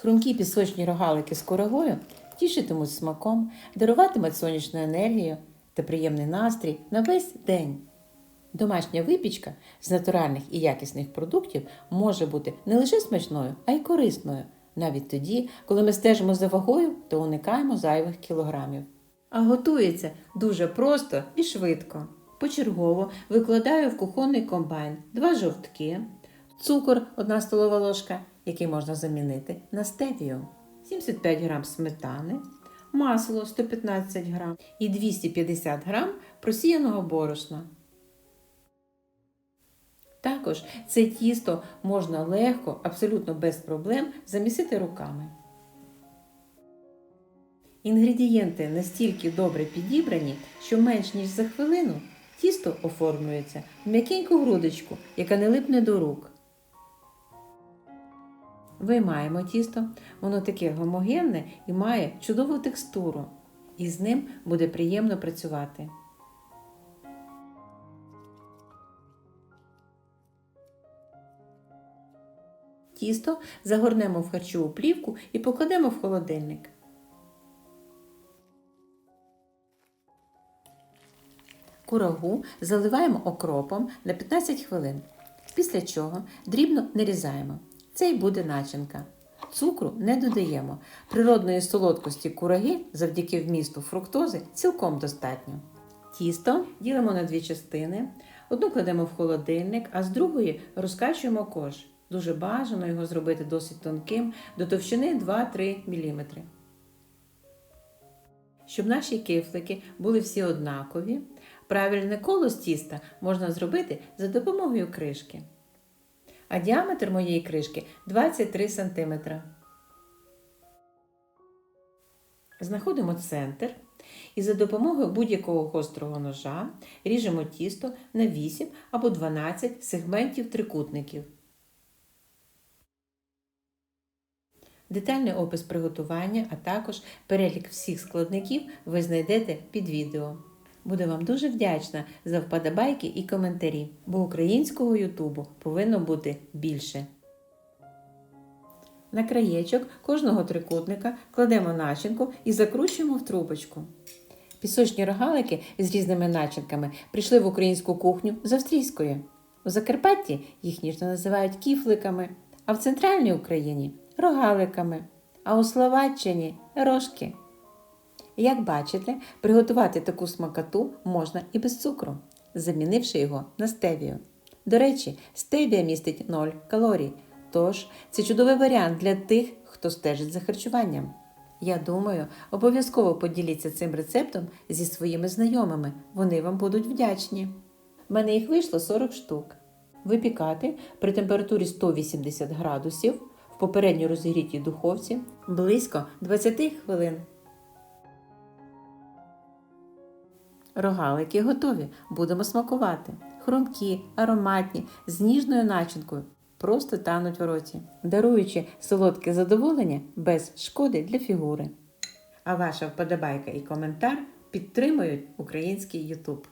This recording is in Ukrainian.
Хрумкі пісочні рогалики з курагою тішитимуть смаком, даруватимуть сонячну енергію та приємний настрій на весь день. Домашня випічка з натуральних і якісних продуктів може бути не лише смачною, а й корисною, навіть тоді, коли ми стежимо за вагою та уникаємо зайвих кілограмів. А готується дуже просто і швидко. Почергово викладаю в кухонний комбайн два жовтки, цукор 1 столова ложка, який можна замінити на стевію, 75 г сметани, масло 115 г і 250 г просіяного борошна. Також це тісто можна легко, абсолютно без проблем замісити руками. Інгредієнти настільки добре підібрані, що менш ніж за хвилину тісто оформлюється в м'якеньку грудочку, яка не липне до рук. Виймаємо тісто, воно таке гомогенне і має чудову текстуру, і з ним буде приємно працювати. Тісто загорнемо в харчову плівку і покладемо в холодильник. Курагу заливаємо окропом на 15 хвилин, після чого дрібно нарізаємо. Це й буде начинка. Цукру не додаємо. Природної солодкості кураги завдяки вмісту фруктози цілком достатньо. Тісто ділимо на дві частини. Одну кладемо в холодильник, а з другої розкачуємо кош. Дуже бажано його зробити досить тонким до товщини 2-3 мм. Щоб наші кифлики були всі однакові, правильне коло з тіста можна зробити за допомогою кришки. А діаметр моєї кришки 23 см. Знаходимо центр і за допомогою будь-якого гострого ножа ріжемо тісто на 8 або 12 сегментів трикутників. Детальний опис приготування, а також перелік всіх складників ви знайдете під відео. Буду вам дуже вдячна за вподобайки і коментарі, бо українського Ютубу повинно бути більше. На краєчок кожного трикутника кладемо начинку і закручуємо в трубочку. Пісочні рогалики з різними начинками прийшли в українську кухню з австрійської. У Закарпатті їх ніжно називають кіфликами, а в центральній Україні рогаликами, а у Словаччині рожки. Як бачите, приготувати таку смакоту можна і без цукру, замінивши його на стевію. До речі, стевія містить 0 калорій, тож це чудовий варіант для тих, хто стежить за харчуванням. Я думаю, обов'язково поділіться цим рецептом зі своїми знайомими, вони вам будуть вдячні. В мене їх вийшло 40 штук. Випікати при температурі 180 градусів в попередньо розігрітій духовці близько 20 хвилин. Рогалики готові. Будемо смакувати. Хрумкі, ароматні, з ніжною начинкою. Просто тануть в роті, даруючи солодке задоволення без шкоди для фігури. А ваша вподобайка і коментар підтримують український YouTube.